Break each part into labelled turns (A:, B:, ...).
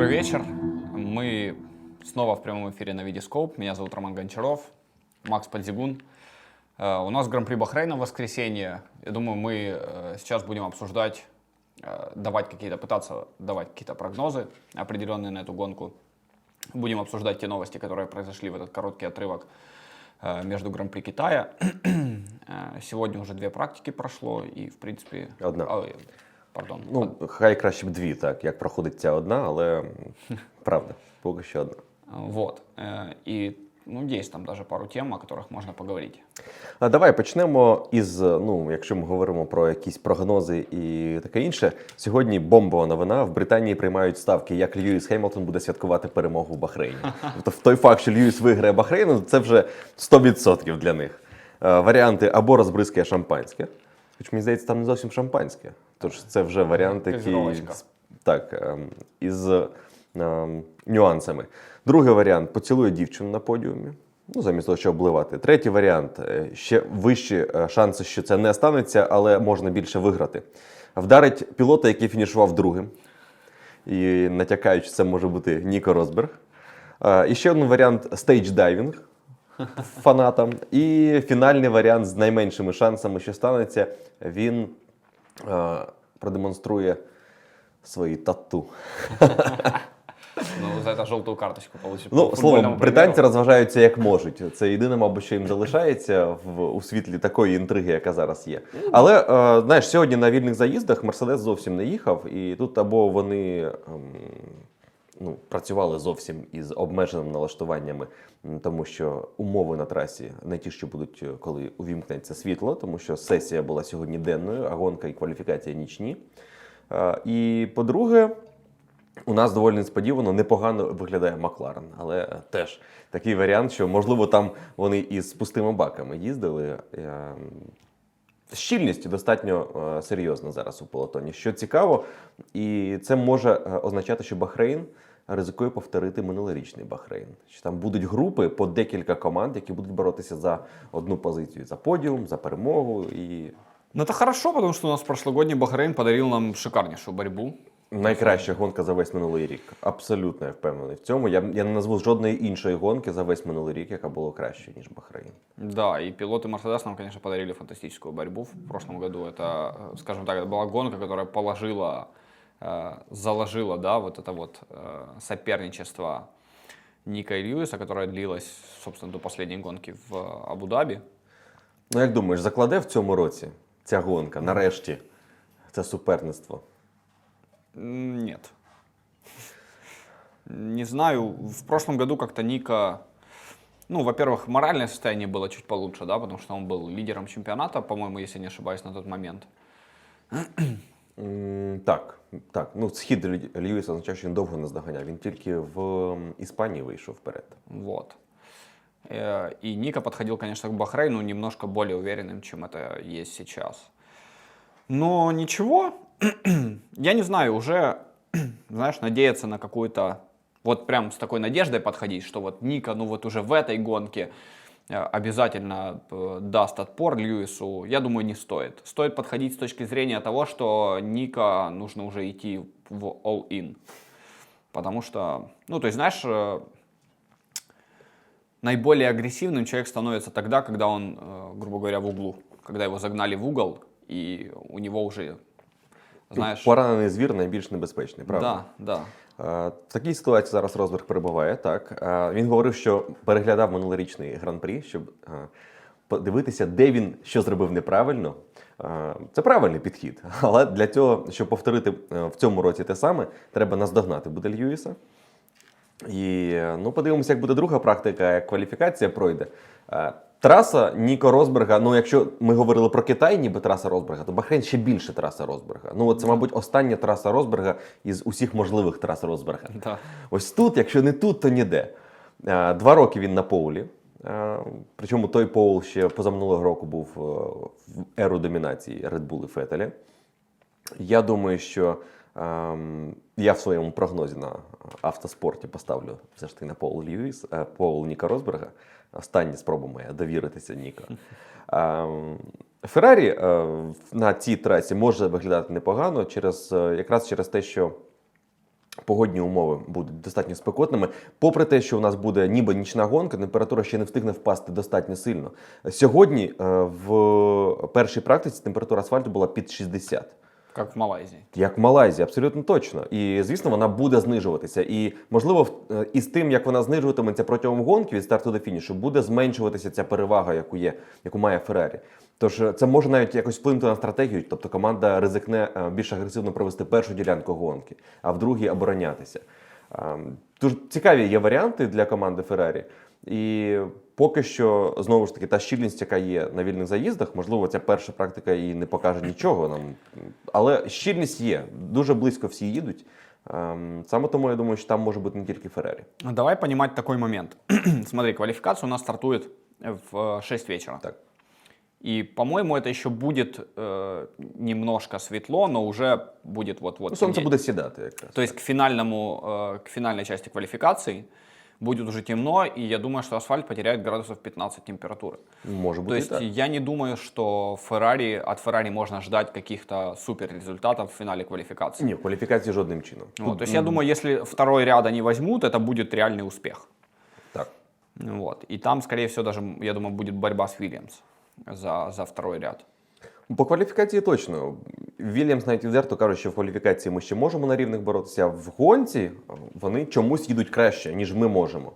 A: Добрый вечер. Мы снова в прямом эфире на Видископ. Меня зовут Роман Гончаров, Макс Подзигун. Э, У нас Гран-при Бахрейна в воскресенье. Я думаю, мы э, сейчас будем обсуждать, э, давать какие-то, пытаться давать какие-то прогнозы определенные на эту гонку. Будем обсуждать те новости, которые произошли в этот короткий отрывок между Гран-при Китая. Сегодня уже две практики прошло, и в принципе...
B: Одна.
A: А, э, Пардон.
B: Ну, хай краще б дві, так, як проходить ця одна, але м, правда, поки що одна.
A: Вот. Э, И, ну, есть там даже пару тем, о которых можно поговорить.
B: А давай почнемо із, ну, якщо ми говоримо про якісь прогнози і таке інше. Сьогодні бомбова новина. В Британії приймають ставки, як Льюіс Хеймлтон буде святкувати перемогу в Бахрейні. Тобто, в той факт, що Льюіс виграє Бахрейн, ну, це вже 100% для них. Е, Варіанти або розбризкає шампанське, хоч мені здається, там не зовсім шампанське. Тож це вже варіант, який так, ем, із ем, нюансами. Другий варіант поцілує дівчину на подіумі. Ну, замість того, щоб обливати. Третій варіант ще вищі е, шанси, що це не станеться, але можна більше виграти. Вдарить пілота, який фінішував другим. І натякаючи, це може бути Ніко Росберг. Е, І ще один варіант стейдж-дайвінг фанатам. І фінальний варіант з найменшими шансами, що станеться, він продемонструє свої тату.
A: Ну, за это жовту карточку получив.
B: Ну, словом, британці розважаються як можуть. Це єдине, мабуть, що їм залишається в у світлі такої інтриги, яка зараз є. Але е, знаєш, сьогодні на вільних заїздах Мерседес зовсім не їхав, і тут або вони ем, ну, працювали зовсім із обмеженими налаштуваннями, тому що умови на трасі не ті, що будуть, е, коли увімкнеться світло, тому що сесія була сьогодні денною, а гонка і кваліфікація нічні. Е, І по-друге, у нас доволі несподівано непогано виглядає Макларен, але теж такий варіант, що можливо там вони із пустими баками їздили. Е, Щільність достатньо серйозна зараз у полотоні, що цікаво, і це може означати, що Бахрейн ризикує повторити минулорічний Бахрейн. Що там будуть групи по декілька команд, які будуть боротися за одну позицію за подіум, за перемогу. І
A: Ну, это хорошо, потому что у нас прошлогодний Бахрейн подарил нам шикарнейшую борьбу.
B: Найкраща гонка за весь минулий рік. Абсолютно я впевнений в цьому. Я, я не назву жодної іншої гонки за весь минулий рік, яка була краще, ніж Бахрейн.
A: Да, и пилоты Мерседес нам, конечно, подарили фантастическую борьбу в прошлом году. Это, э, скажем так, это была гонка, которая положила, э, заложила, да, вот это вот э, соперничество Ника и Льюиса, которое длилось, собственно, до последней гонки в э, Абу-Даби.
B: Ну як думаєш, закладе в цьому році ця гонка, нарешті, це суперництво?
A: М, Нет. Не знаю, в прошлом году как-то Ника, ну, во-первых, моральное состояние было чуть получше, да, потому что он был лидером чемпионата, по-моему, если не ошибаюсь, на тот момент.
B: М, так, так. Ну, схід Лю- Льюіса означає, що він довго не здоганяв. Він тільки в м, Іспанії вийшов вперед.
A: Вот. Э, И Ника подходил, конечно, к Бахрейну немножко более уверенным, чем это есть сейчас. Но ничего, я не знаю, уже, знаешь, надеяться на какую-то, вот прям с такой надеждой подходить, что вот Ника, ну вот уже в этой гонке э, обязательно э, даст отпор Льюису, я думаю, не стоит. Стоит подходить с точки зрения того, что Ника нужно уже идти в all-in. Потому что, ну, то есть, знаешь, э, наиболее агрессивным человек становится тогда, когда он, э, грубо говоря, в углу. Когда его загнали в угол, и у него уже, знаешь...
B: Поранений звір найбільш небезпечний, правда?
A: Да, да.
B: Е, В такій ситуації зараз Розберг перебуває. Так Е, він говорив, що переглядав минулорічний гран-прі, щоб е, подивитися, де він що зробив неправильно. Е, Це правильний підхід. Але для цього, щоб повторити е, в цьому році те саме, треба наздогнати буде Льюіса. І е, ну, подивимося, як буде друга практика, як кваліфікація пройде. Траса Ніко Росберга. Ну, якщо ми говорили про Китай, ніби траса Росберга, то Бахрейн ще більше траса Росберга. Ну, це, мабуть, остання траса Росберга із усіх можливих трас Росберга.
A: да.
B: Ось тут, якщо не тут, то ніде. Е, Два роки він на Поулі. Е, Причому той Поул ще позаминулого року був е, в еру домінації Red Bull і Фетеля. Я думаю, що я в своєму прогнозі на автоспорті поставлю все ж таки на Пол Льюіс, е, Пол Ніка Росберга. Остання спроба моя довіритися Ніка. Ем, Феррарі е, на цій трасі може виглядати непогано через, е, якраз через те, що Погодні умови будуть достатньо спекотними. Попри те, що у нас буде ніби нічна гонка, температура ще не встигне впасти достатньо сильно. Сьогодні в першій практиці температура асфальту була під 60.
A: Как в Малайзии.
B: Як в Малайзії, абсолютно точно. І звісно, вона буде знижуватися. І можливо, е, із тим, як вона знижуватиметься протягом гонки від старту до фінішу, буде зменшуватися ця перевага, яку є, яку має Феррарі. Тож е, це може навіть якось вплинути на стратегію. Тобто команда ризикне е, більш агресивно провести першу ділянку гонки, а в другій оборонятися. Ем, Дуже цікаві є варіанти для команди Феррарі. І поки що, знову ж таки, та щільність, яка є на вільних заїздах, можливо, ця перша практика і не покаже нічого нам. Але щільність є. Дуже близько всі їдуть. Ем, Саме тому я думаю, що там може бути не тільки Феррарі.
A: Давай понимать такой момент. Смотри, квалификация у нас стартует в э, 6 вечера.
B: Так.
A: И, по-моему, это еще будет э, немножко светло, но уже будет вот-вот.
B: Ну, сонце
A: темнеть.
B: буде сідати якраз.
A: То есть к, финальному, э, к финальной части квалификации будет уже темно, и я думаю, что асфальт потеряет градусов 15 температуры.
B: Може
A: То
B: бути і
A: есть
B: так.
A: я не думаю, что Феррари, от Феррари можно ждать каких-то супер результатов в финале квалификации.
B: Ні, в кваліфікації жодним чином.
A: Вот, то есть я думаю, если второй ряд они возьмут, это будет реальный успех.
B: Так.
A: Вот. И там, скорее всего, даже, я думаю, будет борьба с Вильямс за, за второй ряд.
B: По кваліфікації точно. Вільямс навіть відверто кажуть, що в кваліфікації ми ще можемо на рівних боротися. В гонці вони чомусь їдуть краще, ніж ми можемо.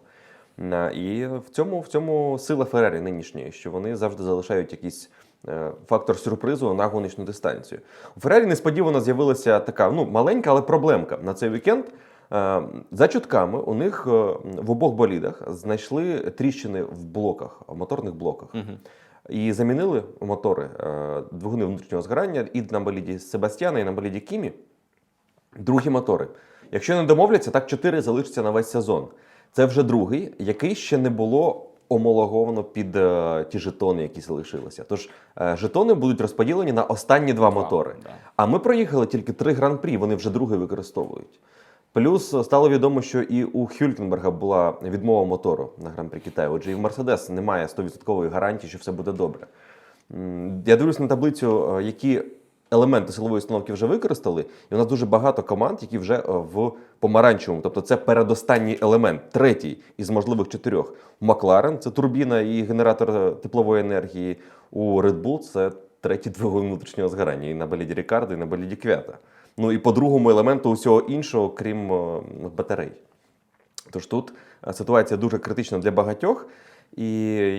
B: І в цьому, в цьому сила Феррарі нинішньої, що вони завжди залишають якийсь е, фактор сюрпризу на гоночну дистанцію. У Феррарі несподівано з'явилася така ну, маленька, але проблемка на цей вікенд. Е, За чутками у них е, в обох болідах знайшли тріщини в блоках, в моторних блоках. І замінили мотори е, двигуни внутрішнього згорання і на боліді Себастьяна, і на боліді Кімі. Другі мотори. Якщо не домовляться, так чотири залишаться на весь сезон. Це вже другий, який ще не було омологовано під е, ті жетони, які залишилися. Тож е, жетони будуть розподілені на останні два,
A: Два,
B: мотори.
A: да.
B: А ми проїхали тільки три гран-прі, вони вже другий використовують. Плюс стало відомо, що і у Хюлькенберга була відмова мотору на гран-прі Китаю. Отже, і в Мерседес немає 100% гарантії, що все буде добре. Я дивлюсь на таблицю, е, які елементи силової установки вже використали, і у нас дуже багато команд, які вже е, в помаранчевому, тобто це передостанній елемент, третій із можливих чотирьох. Макларен це турбіна і генератор е, теплової енергії. У Red Bull це третій двигун внутрішнього згорання і на боліді Рікардо, і на боліді Квята Ну і по другому елементу усього іншого, крім е, батарей. Тож тут е, ситуація дуже критична для багатьох. І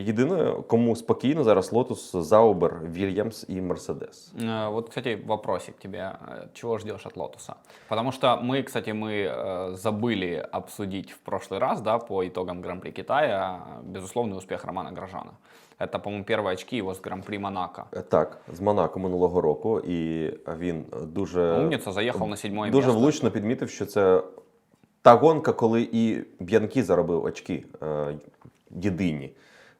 B: єдине, кому спокійно зараз Лотус, Заубер, Вільямс і Мерседес.
A: Э, Вот, кстати, вопросик тебе. Э, Чего ждешь от Лотуса? Потому что мы, кстати, мы э, забыли обсудить в прошлый раз, да, по итогам Гран-при Китая, безусловный успех Романа Грожана. Это, по-моему, первые очки его с Гран-при Монако.
B: Е, Так, з Монако минулого року, і він дуже,
A: Умница, заехал на седьмое
B: дуже
A: место.
B: влучно підмітив, що це та гонка, коли і Б'янкі заробив очки е, єдині.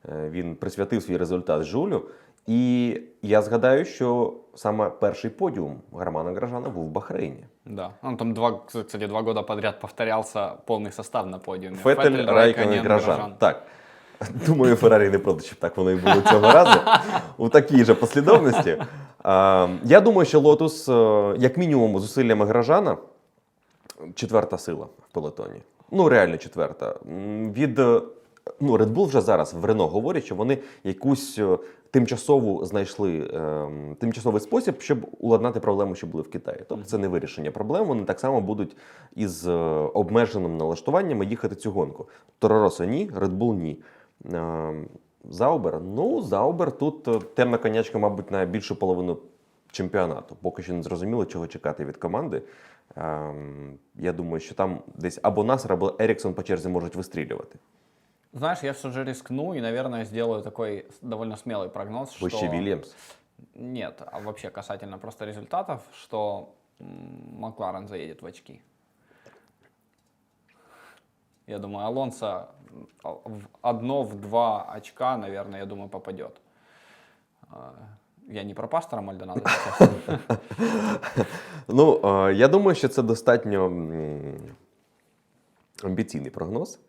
B: Е, Він присвятив свій результат Жулю. І я згадаю, що саме перший подіум Романа Гражана був в Бахрейні.
A: Да, он там два, кстати, два года подряд повторялся полный состав на подиуме.
B: Фетель, Райкон і Гражан. Так. Думаю, Феррарі не проти, щоб так воно і було цього разу. У такій же послідовності. Я думаю, що Лотус, е, як мінімум, зусиллями Гражана, четверта сила в пелотоні. Ну, реально четверта. Від е, ну, Red Bull вже зараз в Рено говорять, що вони якусь е, тимчасову знайшли ем, тимчасовий спосіб, щоб уладнати проблеми, що були в Китаї. Тобто це не вирішення проблем. Вони так само будуть із е, обмеженим налаштуванням їхати цю гонку. Тороросо ні, Red Bull ні. Заубер. Ну, Заубер тут е, темна конячка, мабуть, на більшу половину чемпіонату. Поки що не зрозуміло, чого чекати від команди. Я думаю, що там десь або Насер, або Еріксон по черзі можуть вистрілювати.
A: Знаешь, я все же рискну и, наверное, сделаю такой довольно смелый прогноз,
B: Вище
A: что...
B: Вільямс.
A: Нет, а вообще касательно просто результатов, что Макларен заедет в очки. Я думаю, Алонсо а, в одно, в два очка, наверное, я думаю, попадет. А, Я не про пастора Мальдонадо.
B: Ну, е, я думаю, що це достатньо амбіційний прогноз.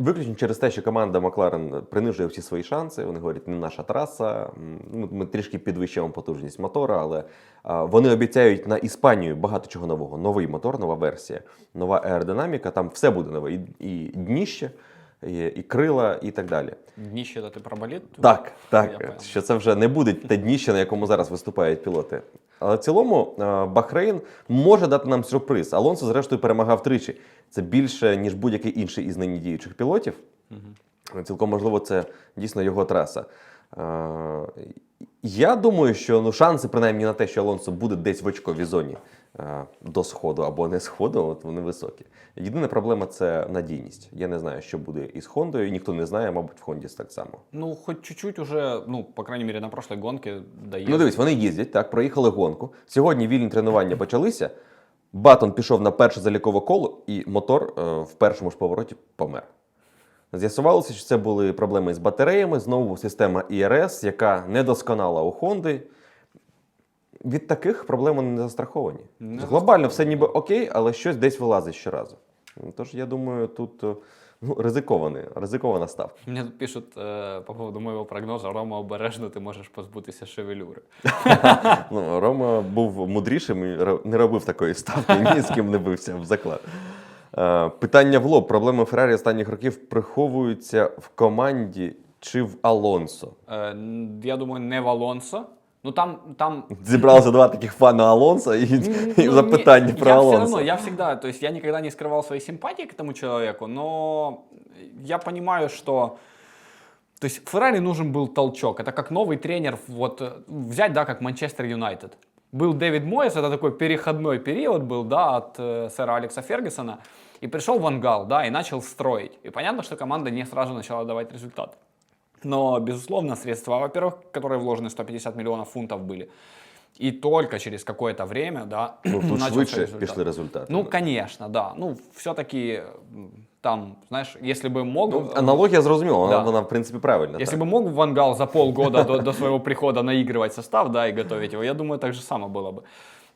B: Виключно через те, що команда Макларен принижує всі свої шанси. Вони говорять, не наша траса. Ми трішки підвищуємо потужність мотора, але вони обіцяють на Іспанію багато чого нового. Новий мотор, нова версія, нова аеродинаміка. Там все буде нове. І, і дніще, і, і крила, і так далі.
A: Это ты про болит?
B: Так, так,
A: понял.
B: що це вже не буде те дніще, на якому зараз виступають пілоти. Але в цілому е, Бахрейн може дати нам сюрприз. Алонсо, зрештою, перемагав тричі. Це більше, ніж будь-який інший із нині діючих пілотів. Цілком можливо, це дійсно його траса. Е, Я думаю, що ну, шанси, принаймні, на те, що Алонсо буде десь в очковій зоні до сходу або не сходу, от вони високі. Єдина проблема це надійність. Я не знаю, що буде із Хондою. Ніхто не знає, мабуть, в Хонді так само.
A: Ну, хоть чуть-чуть уже, ну, по крайней мере, на прошлой гонке доехали.
B: Ну, дивись, вони їздять, так, проїхали гонку. Сьогодні вільні тренування почалися. Батон пішов на перше залікове коло, і мотор е, в першому ж повороті помер. З'ясувалося, що це були проблеми з батареями, знову система ІРС, яка недосконала у Хонди. Від таких проблем вони не застраховані.
A: Не
B: Глобально все ніби окей, але щось десь вилазить щоразу. Тож, я думаю, тут е, ну, ризикований, ризикована ставка.
A: Мне тут пишут э, по поводу моего прогноза, Рома, обережно ти можеш позбутися шевелюри.
B: Ну, Рома був мудрішим і не робив такої ставки, ні з ким не бився в заклад. Е, Питання в лоб. Проблеми Феррарі останніх років приховуються в команді чи в Алонсо.
A: Н- я думаю, не в Алонсо. Ну, там, там
B: Зібралися два таких фана Алонсо і, і
A: Ну,
B: запитання
A: не-
B: про
A: я
B: Алонсо.
A: Все равно, я всегда, то есть я никогда не скрывал своей симпатии к этому человеку, но я понимаю, что то есть Феррари нужен был толчок. Это как новый тренер, вот э, взять, да, как Манчестер Юнайтед. Был Дэвид Мойс, это такой переходной период был, да, от э, сэра Алекса Фергюсона. И пришел Ван Гал, да, и начал строить. И понятно, что команда не сразу начала давать результат. Но, безусловно, средства, во-первых, которые вложены 150 миллионов фунтов были. И только через какое-то время, да,
B: Ну, тут
A: начался
B: швидше
A: результат.
B: пішли результати.
A: Ну, конечно, да. Ну, все-таки там, знаешь, если бы мог...
B: Ну, аналогія зрозуміла, вона,
A: Да.
B: вона в принципі правильна.
A: Если
B: так.
A: бы мог Ван Гал за полгода до, до своего прихода наигрывать состав, да, и готовить его, я думаю, так же самое было бы.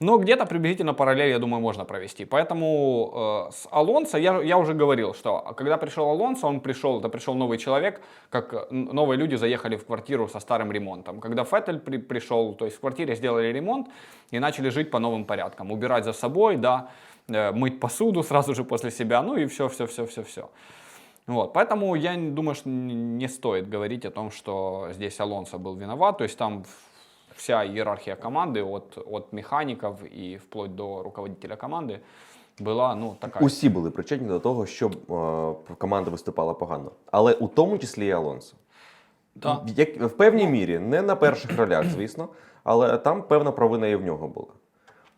A: Но где-то приблизительно параллель, я думаю, можно провести. Поэтому э, с Алонсо, я, я уже говорил, что когда пришел Алонсо, он пришел, это пришел новый человек, как э, новые люди заехали в квартиру со старым ремонтом. Когда Феттель при- пришел, то есть в квартире сделали ремонт и начали жить по новым порядкам. Убирать за собой, да, э, мыть посуду сразу же после себя, ну и все, все, все, все, все. Вот, поэтому я думаю, что не стоит говорить о том, что здесь Алонсо был виноват. То есть там вся иерархия команды от, от механиков и вплоть до руководителя команды была, ну, такая.
B: Усі були причетні до того, щоб е, команда виступала погано. Але у тому числі і Алонсо.
A: Да.
B: Як, в певній мірі, не на перших ролях, звісно, але там певна провина і в нього була.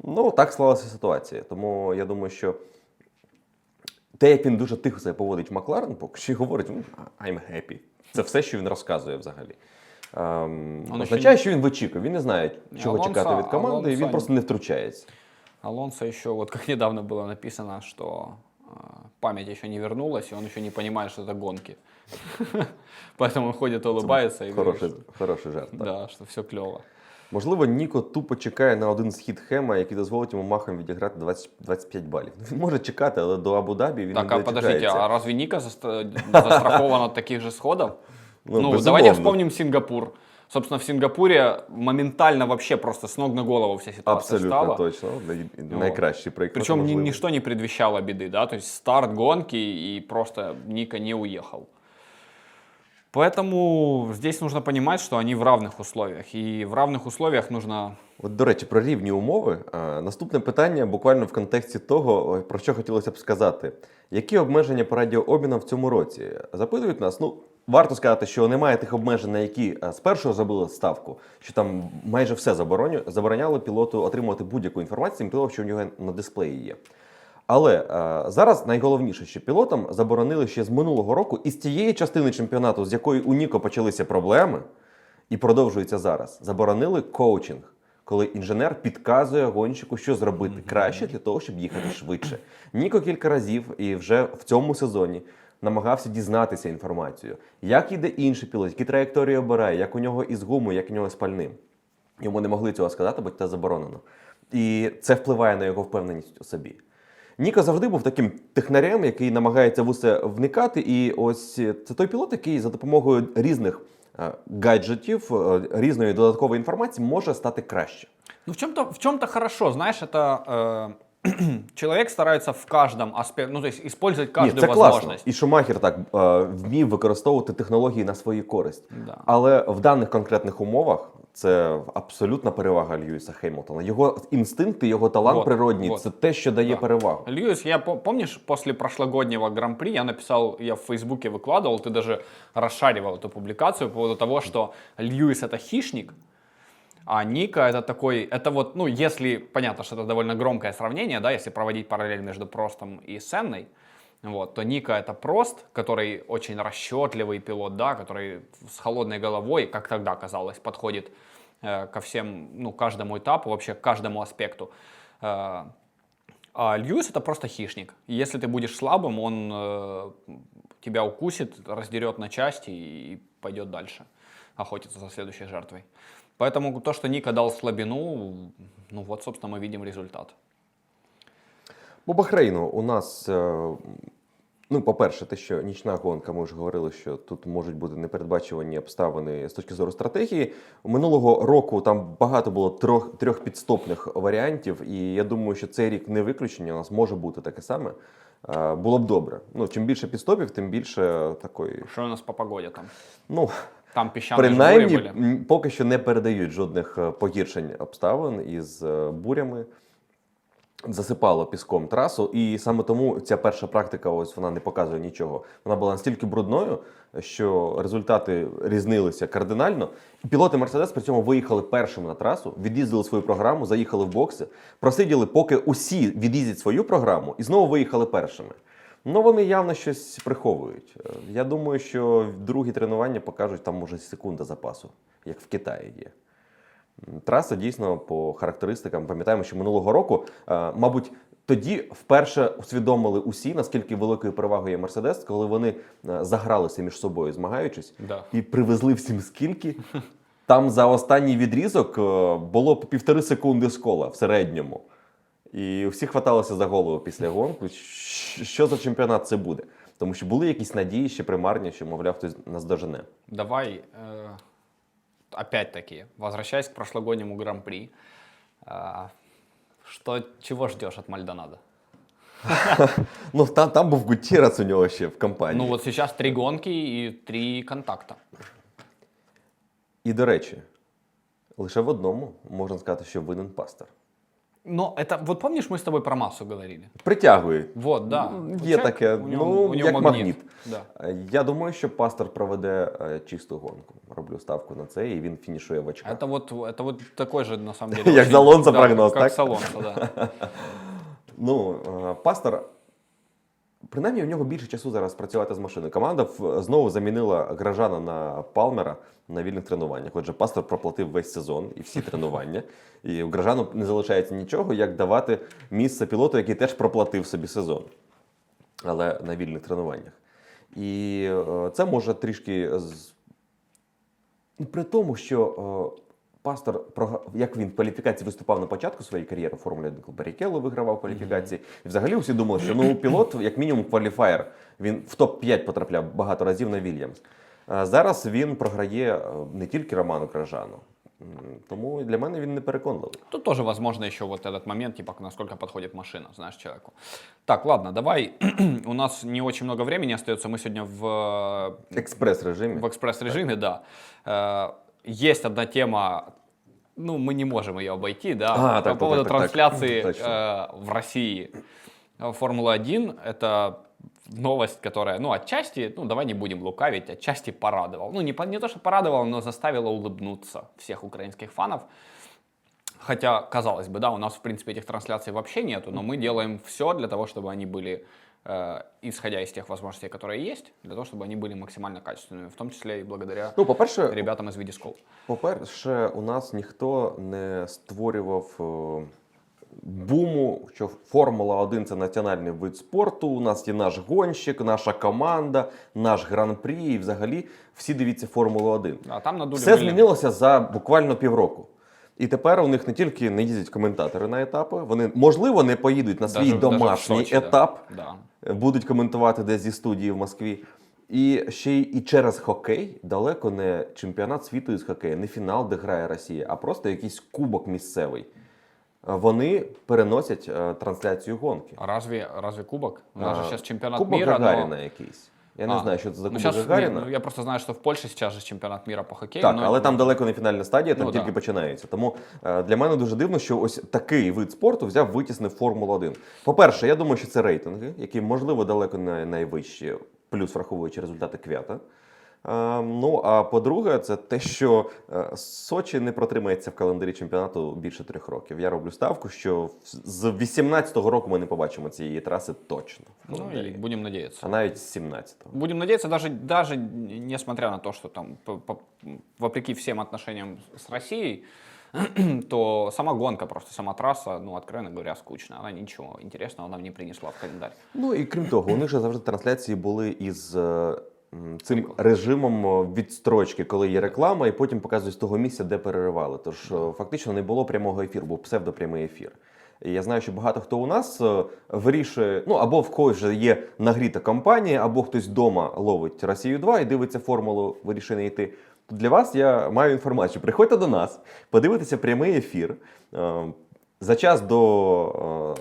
B: Ну, так склалася ситуація. Тому я думаю, що те, як він дуже тихо себе поводить в Макларен, поки що й говорить «М, I'm happy. Це все, що він розказує взагалі. Ем,
A: Он
B: означає,
A: ще-
B: що він в очікує. Він не знає, чого
A: Алонсо-
B: чекати від команди, і він
A: Алонсо-
B: просто не втручається.
A: Алонсо еще, вот как недавно было написано, что э, память еще не вернулась, и он еще не понимает, что это гонки. Поэтому он ходит, улыбается и говорит,
B: Хороший,
A: что-
B: хороший жарт. так.
A: да, что все клево.
B: Можливо, Ніко тупо чекає на один схід Хема, який дозволить йому махом відіграти 20, 25 балів. Він може чекати, але до Абу-Дабі він
A: Так,
B: не
A: а подождите,
B: дочекається.
A: а разве Ника заста- застрахован от таких же сходов?
B: Ну,
A: Ну,
B: безумовно.
A: давайте вспомним Сингапур. Собственно, в Сингапуре моментально вообще просто с ног на голову вся ситуация
B: Абсолютно
A: стала.
B: точно. Най- Найкращий приклад.
A: Причем ни-
B: можливо.
A: ничто не предвещало беды, да, то есть старт гонки и просто Ника не уехал. Поэтому здесь нужно понимать, что они в равных условиях. И в равных условиях нужно
B: От, до речі, про рівні умови. А, наступне питання буквально в контексті того, ой, про що хотілося б сказати. Які обмеження по радіообмінам в цьому році? Запитують нас. Ну, варто сказати, що немає тих обмежень, на які спершу зробили ставку, що там майже все забороняло пілоту отримувати будь-яку інформацію, тим що в нього на дисплеї є. Але е, зараз найголовніше, що пілотам заборонили ще з минулого року і з тієї частини чемпіонату, з якої у Ніко почалися проблеми, і продовжується зараз. Заборонили коучинг, коли інженер підказує гонщику, що зробити краще для того, щоб їхати швидше. Ніко кілька разів і вже в цьому сезоні намагався дізнатися інформацію, як іде інший пілот, які траєкторії обирає, як у нього із гумою, як у нього з пальним. Йому не могли цього сказати, бо це заборонено. І це впливає на його впевненість у собі. Ніко завжди був таким технарем, який намагається в усе вникати. І ось це той пілот, який за допомогою різних е, гаджетів, е, різної додаткової інформації може стати краще.
A: Ну, в чем-то в чем-то хорошо, знаешь, это э, человек старается в каждом аспекте, ну, то есть использовать
B: Ні,
A: каждую
B: це класно.
A: возможность.
B: І Шумахер так е, вмів використовувати технології на свою користь.
A: Да.
B: Але в даних конкретних умовах це абсолютна перевага Льюіса Хеймлтона. Його інстинкти, його талант
A: Вот,
B: природній
A: вот.
B: це те, що дає
A: Да.
B: перевагу.
A: Льюис, я по- помнишь, после прошлогоднего гран-при я написал, я в Фейсбуке выкладывал, ты даже расшаривал эту публикацию по поводу того, что Льюис это хищник, а Ника это такой, это вот, ну, если, понятно, что это довольно громкое сравнение, да, если проводить параллель между Простом и Сенной, вот, то Ника это Прост, который очень расчетливый пилот, да, который с холодной головой, как тогда казалось, подходит э, ко всем, ну, каждому этапу, вообще к каждому аспекту. Э, а Льюис это просто хищник. Если ты будешь слабым, он э, тебя укусит, раздерет на части и пойдет дальше охотиться за следующей жертвой. Поэтому то, что Ника дал слабину, ну вот, собственно, мы видим результат.
B: По Бахрейну у нас, е, ну, по-перше, те, що нічна гонка, ми вже говорили, що тут можуть бути непередбачувані обставини з точки зору стратегії. Минулого року там багато було трьох, трьох підстопних варіантів, і я думаю, що цей рік не виключення. У нас може бути таке саме. Е, Було б добре. Ну, чим більше підстопів, тим більше такої.
A: Что у нас по погоде там?
B: Ну,
A: Там песчаные
B: принаймні,
A: были.
B: поки що не передають жодних е, погіршень обставин із е, бурями. Засипало піском трасу, і саме тому ця перша практика, ось вона не показує нічого. Вона була настільки брудною, що результати різнилися кардинально. І пілоти Мерседес при цьому виїхали першими на трасу, від'їздили свою програму, заїхали в бокси, просиділи, поки усі від'їздять свою програму, і знову виїхали першими. Ну вони явно щось приховують. Е, Я думаю, що другі тренування покажуть там може секунда запасу, як в Китаї є. Траса дійсно по характеристикам. Пам'ятаємо, що минулого року, е, мабуть, тоді вперше усвідомили усі, наскільки великою перевагою є Мерседес, коли вони е, загралися між собою, змагаючись,
A: Да.
B: і привезли всім скільки. Там за останній відрізок було півтори секунди з кола в середньому. І всі хваталися за голову після гонки. Що за чемпіонат це буде? Тому що були якісь надії ще примарні, що, мовляв, хтось нас дожене.
A: Давай, э, опять-таки, возвращаясь к прошлогоднему гран-при, а, что, чего ждешь от Мальдонадо?
B: Ну, там, там був Гутєрас у нього ще в компанії.
A: Ну вот сейчас три гонки и три контакта.
B: І до речі, лише в одному можна сказати, що винен пастор.
A: Но это, вот помнишь, мы с тобой про массу говорили?
B: Притягує.
A: Вот, да.
B: Ну,
A: Вот
B: Є
A: человек,
B: таке,
A: у него-
B: ну,
A: у него
B: як магніт.
A: Да.
B: Е, Я думаю, що пастор проведе е, чисту гонку. Роблю ставку на це, і він фінішує в очках.
A: Это вот, это вот такой же, на самом деле.
B: Як
A: очень-
B: за Алонсо
A: да,
B: прогноз,
A: как
B: так?
A: с Алонсо, да.
B: Ну, е, пастор, принаймні, у нього більше часу зараз працювати з машиною. Команда знову замінила Гражана на Палмера на вільних тренуваннях. Отже, пастор проплатив весь сезон і всі тренування. І у Гражану не залишається нічого, як давати місце пілоту, який теж проплатив собі сезон, але на вільних тренуваннях. І е, це може трішки Ну, При тому, що е, пастор, прога- як він в кваліфікації виступав на початку своєї кар'єри, Формулі 1 Баррікелло вигравав кваліфікації. І взагалі всі думали, що ну, пілот, як мінімум, кваліфаєр. Він в топ-5 потрапляв багато разів на Вільямс. А зараз він програє е, не тільки Роману Кражану. М, Тому для мене він не переконливий.
A: Тут тоже, возможно, еще вот этот момент, типа, насколько подходит машина, знаешь, человеку. Так, ладно, давай. У нас не очень много времени остается. Мы сегодня в,
B: Експрес-режимі.
A: в экспресс-режиме, да. Есть одна тема, ну, мы не можем ее обойти, да,
B: А,
A: по
B: так, так,
A: поводу
B: так, так, так.
A: трансляции
B: Точно.
A: э, в России Формулы-1. Это новость, которая, ну, отчасти, ну, давай не будем лукавить, отчасти порадовал. Ну, не, не то, что порадовал, но заставила улыбнуться всех украинских фанов. Хотя, казалось бы, да, у нас, в принципе, этих трансляций вообще нету, но мы делаем все для того, чтобы они были, исходя из тех возможностей, которые есть, для того, чтобы они были максимально качественными, в том числе и благодаря
B: Ну, по-перше,
A: ребятам из Видискол.
B: По-перше, у нас ніхто не створював е, буму, що Формула 1 це національний вид спорту. У нас є наш гонщик, наша команда, наш гран-прі. І взагалі всі дивіться Формулу 1.
A: А там надули
B: Все
A: мыльными.
B: змінилося за буквально півроку. І тепер у них не тільки не їздять коментатори на етапи, вони можливо не поїдуть на свій
A: Даже- даже
B: домашній
A: Сочі,
B: етап,
A: Да.
B: будуть коментувати десь зі студії в Москві. І ще й і через хокей далеко не чемпіонат світу із хокею, не фінал, де грає Росія, а просто якийсь кубок місцевий. Е, Вони переносять е, трансляцію гонки.
A: А разве, разве кубок? У нас же
B: А,
A: сейчас чемпионат
B: Кубок
A: мира, но-
B: Гагаріна якийсь. Я не
A: А,
B: знаю, що це за
A: ну,
B: Гагаріна.
A: ну, я просто знаю, що в Польщі зараз же чемпіонат міра по хокею.
B: Так,
A: але
B: але там далеко не фінальна стадія, там
A: Ну,
B: тільки
A: да.
B: починається. Тому е, для мене дуже дивно, що ось такий вид спорту взяв витіснив Формулу 1. По-перше, я думаю, що це рейтинги, які можливо далеко не найвищі, плюс враховуючи результати квята. Е, Ну а по-друге, це те, що е, Сочі не протримається в календарі чемпіонату більше трьох років. Я роблю ставку, що з 18-го року ми не побачимо цієї траси точно.
A: Ну,
B: календарі.
A: и будем надеяться.
B: А навіть з 17-го.
A: Будем надеяться, даже, даже несмотря на то, что там, по- по- вопреки всем отношениям с Россией, то сама гонка, просто сама трасса, ну, откровенно говоря, скучная. Она ничего интересного нам не принесла в календарь.
B: Ну і крім того, у них же завжди трансляції були із цим режимом е, відстрочки, коли є реклама, і потім показують з того місця, де переривали. Тож е, фактично не було прямого ефіру, був псевдопрямий ефір. І я знаю, що багато хто у нас е, вирішує, ну або в когось вже є нагріта компанія, або хтось вдома ловить Росію 2 і дивиться формулу, вирішує не йти. Для вас я маю інформацію. Приходьте до нас, подивитися прямий ефір. Е, За час до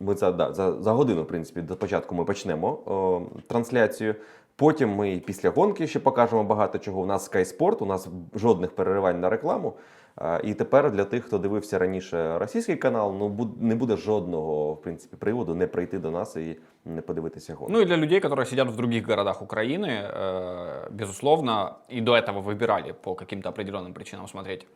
B: ми це да, за, за годину, в принципі, до початку ми почнемо трансляцію. Потім ми і після гонки ще покажемо багато чого. У нас Sky Sport, у нас жодних переривань на рекламу. Е, І тепер для тих, хто дивився раніше російський канал, ну буд- не буде жодного в принципі приводу не прийти до нас і не подивитися гонку.
A: Ну и для людей, которые сидят в других городах Украины, э, безусловно, и до этого выбирали по каким-то определенным причинам смотреть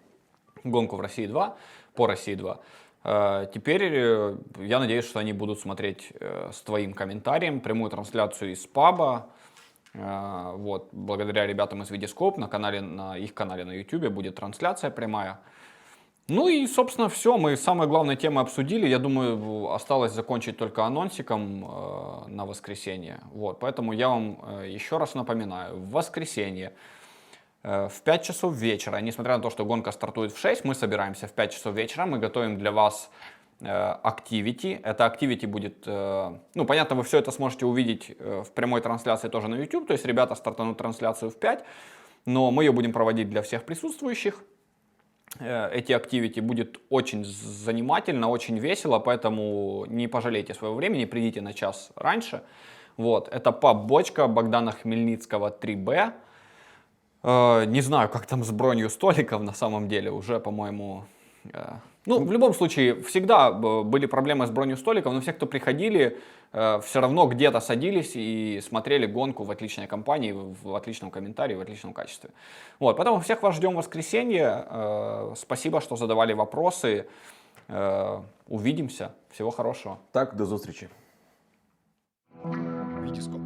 A: гонку в России 2, по России 2. э, Теперь э, я надеюсь, что они будут смотреть э, с твоим комментарием прямую трансляцию из паба. Э, Вот, благодаря ребятам из Видископ на канале, на их канале на YouTube будет трансляция прямая. Ну и, собственно, все. Мы самые главные темы обсудили. Я думаю, осталось закончить только анонсиком э, на воскресенье. Вот, поэтому я вам э, еще раз напоминаю. В воскресенье э, в 5 часов вечера, несмотря на то, что гонка стартует в 6, мы собираемся в 5 часов вечера. Мы готовим для вас activity. Это activity будет, э, ну, понятно, вы все это сможете увидеть э, в прямой трансляции тоже на YouTube. То есть ребята стартанут трансляцию в 5, но мы ее будем проводить для всех присутствующих э, эти активити будет очень занимательно, очень весело, поэтому не пожалейте своего времени, придите на час раньше. Вот, это паб «Бочка» Богдана Хмельницкого 3Б. Э, Не знаю, как там с бронью столиков на самом деле, уже, по-моему... э, Ну, в любом случае, всегда э, были проблемы с бронью столиков, но все, кто приходили, все равно где-то садились и смотрели гонку в отличной компании, в отличном комментарии, в отличном качестве. Вот, поэтому всех вас ждем в воскресенье. Э, Спасибо, что задавали вопросы. Э, Увидимся. Всего хорошего.
B: Так, до зустрічі.
C: Вітіскоп спортивне відео.